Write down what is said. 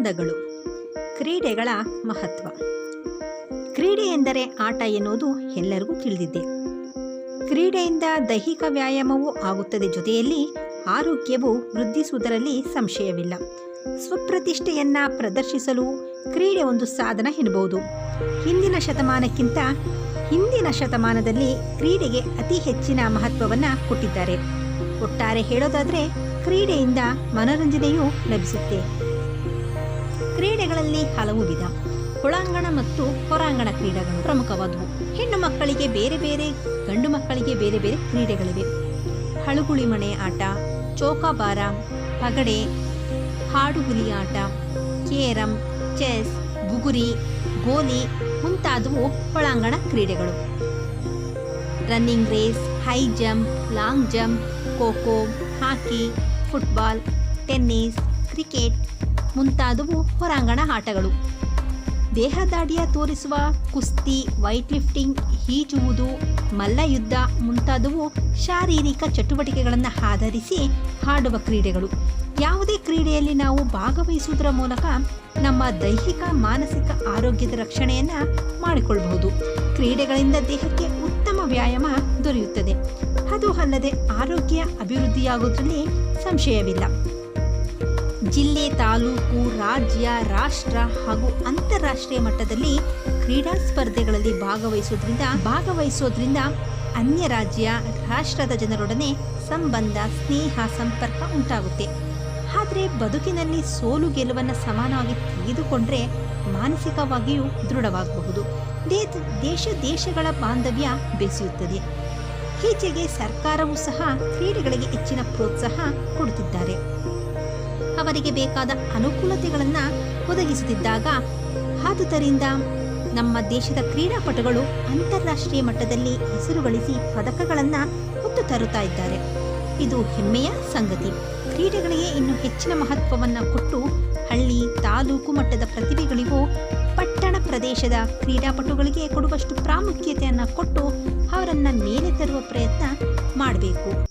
ಅಂದಗಳು ಕ್ರೀಡೆಗಳ ಮಹತ್ವ. ಕ್ರೀಡೆ ಎಂದರೆ ಆಟ ಎನ್ನುವುದು ಎಲ್ಲರಿಗೂ ತಿಳಿದಿದೆ. ಕ್ರೀಡೆಯಿಂದ ದೈಹಿಕ ವ್ಯಾಯಾಮವೂ ಆಗುತ್ತದೆ ಜೊತೆಯಲ್ಲಿ ಆರೋಗ್ಯವು ವೃದ್ಧಿಸುವುದರಲ್ಲಿ ಸಂಶಯವಿಲ್ಲ. ಸ್ವಪ್ರತಿಷ್ಠೆಯನ್ನ ಪ್ರದರ್ಶಿಸಲು ಕ್ರೀಡೆ ಒಂದು ಸಾಧನ ಎನ್ನಬಹುದು ಹಿಂದಿನ ಶತಮಾನಕ್ಕಿಂತ ಹಿಂದಿನ ಶತಮಾನದಲ್ಲಿ ಕ್ರೀಡೆಗೆ ಅತಿ ಹೆಚ್ಚಿನ ಮಹತ್ವವನ್ನು ಕೊಟ್ಟಿದ್ದಾರೆ. ಒಟ್ಟಾರೆ ಹೇಳೋದಾದರೆ ಕ್ರೀಡೆಯಿಂದ ಮನೋರಂಜನೆಯೂ ಲಭಿಸುತ್ತೆ. ಕ್ರೀಡೆಗಳಲ್ಲಿ ಹಲವು ವಿಧ. ಒಳಾಂಗಣ ಮತ್ತು ಹೊರಾಂಗಣ ಕ್ರೀಡೆಗಳು ಪ್ರಮುಖವಾದವು. ಹೆಣ್ಣು ಮಕ್ಕಳಿಗೆ ಬೇರೆ ಬೇರೆ, ಗಂಡು ಮಕ್ಕಳಿಗೆ ಬೇರೆ ಬೇರೆ ಕ್ರೀಡೆಗಳಿವೆ. ಹಳುಗುಳಿ ಮನೆ ಆಟ, ಚೌಕಾಬಾರ, ಪಗಡೆ ಹಾಡುಹುಲಿ ಆಟ, ಕೇರಂ, ಚೆಸ್ ಬುಗುರಿ ಗೋಲಿ ಮುಂತಾದವು ಒಳಾಂಗಣ ಕ್ರೀಡೆಗಳು. Running race, high jump, long jump kho kho hockey, football, tennis, cricket ಮುಂತಾದವು ಹೊರಾಂಗಣ ಆಟಗಳು. ದೇಹದಾಡಿಯ ತೋರಿಸುವ ಕುಸ್ತಿ ವೈಟ್ ಲಿಫ್ಟಿಂಗ್ ಈಜುವುದು ಮಲ್ಲಯುದ್ಧ ಮುಂತಾದವು ಶಾರೀರಿಕ ಚಟುವಟಿಕೆಗಳನ್ನು ಆಧರಿಸಿ ಆಡುವ ಕ್ರೀಡೆಗಳು. ಯಾವುದೇ ಕ್ರೀಡೆಯಲ್ಲಿ ನಾವು ಭಾಗವಹಿಸುವುದರ ಮೂಲಕ ನಮ್ಮ ದೈಹಿಕ, ಮಾನಸಿಕ ಆರೋಗ್ಯದ ರಕ್ಷಣೆಯನ್ನು ಮಾಡಿಕೊಳ್ಳಬಹುದು ಕ್ರೀಡೆಗಳಿಂದ ದೇಹಕ್ಕೆ ಉತ್ತಮ ವ್ಯಾಯಾಮ ದೊರೆಯುತ್ತದೆ. ಅದು ಅಲ್ಲದೆ ಆರೋಗ್ಯ ಅಭಿವೃದ್ಧಿಯಾಗುವುದರಲ್ಲಿ ಸಂಶಯವಿಲ್ಲ. ಜಿಲ್ಲೆ, ತಾಲೂಕು, ರಾಜ್ಯ, ರಾಷ್ಟ್ರ ಹಾಗೂ ಅಂತಾರಾಷ್ಟ್ರೀಯ ಮಟ್ಟದಲ್ಲಿ ಕ್ರೀಡಾ ಸ್ಪರ್ಧೆಗಳಲ್ಲಿ ಭಾಗವಹಿಸೋದ್ರಿಂದ ಭಾಗವಹಿಸೋದ್ರಿಂದ ಅನ್ಯ ರಾಜ್ಯ, ರಾಷ್ಟ್ರದ ಜನರೊಡನೆ ಸಂಬಂಧ, ಸ್ನೇಹ, ಸಂಪರ್ಕ ಉಂಟಾಗುತ್ತೆ. ಆದರೆ ಬದುಕಿನಲ್ಲಿ ಸೋಲು ಗೆಲುವನ್ನು ಸಮಾನವಾಗಿ ತೆಗೆದುಕೊಂಡ್ರೆ ಮಾನಸಿಕವಾಗಿಯೂ ದೃಢವಾಗಬಹುದು. ದೇಶ ದೇಶಗಳ ಬಾಂಧವ್ಯ ಬೆಸೆಯುತ್ತದೆ. ಈಚೆಗೆ ಸರ್ಕಾರವೂ ಸಹ ಕ್ರೀಡೆಗಳಿಗೆ ಹೆಚ್ಚಿನ ಪ್ರೋತ್ಸಾಹ ಕೊಡುತ್ತಿದ್ದಾರೆ. ಅವರಿಗೆ ಬೇಕಾದ ಅನುಕೂಲತೆಗಳನ್ನು ಒದಗಿಸುತ್ತಿದ್ದಾಗ, ಆದುದರಿಂದ ನಮ್ಮ ದೇಶದ ಕ್ರೀಡಾಪಟುಗಳು ಅಂತಾರಾಷ್ಟ್ರೀಯ ಮಟ್ಟದಲ್ಲಿ ಹೆಸರು ಗಳಿಸಿ ಪದಕಗಳನ್ನು ಹೊತ್ತು ತರುತ್ತಾ ಇದ್ದಾರೆ. ಇದು ಹೆಮ್ಮೆಯ ಸಂಗತಿ. ಕ್ರೀಡೆಗಳಿಗೆ ಇನ್ನು ಹೆಚ್ಚಿನ ಮಹತ್ವವನ್ನು ಕೊಟ್ಟು ಹಳ್ಳಿ, ತಾಲೂಕು ಮಟ್ಟದ ಪ್ರತಿಭೆಗಳಿಗೂ ಪಟ್ಟಣ ಪ್ರದೇಶದ ಕ್ರೀಡಾಪಟುಗಳಿಗೆ ಕೊಡುವಷ್ಟು ಪ್ರಾಮುಖ್ಯತೆಯನ್ನು ಕೊಟ್ಟು ಅವರನ್ನು ಮೇಲೆ ತರುವ ಪ್ರಯತ್ನ ಮಾಡಬೇಕು.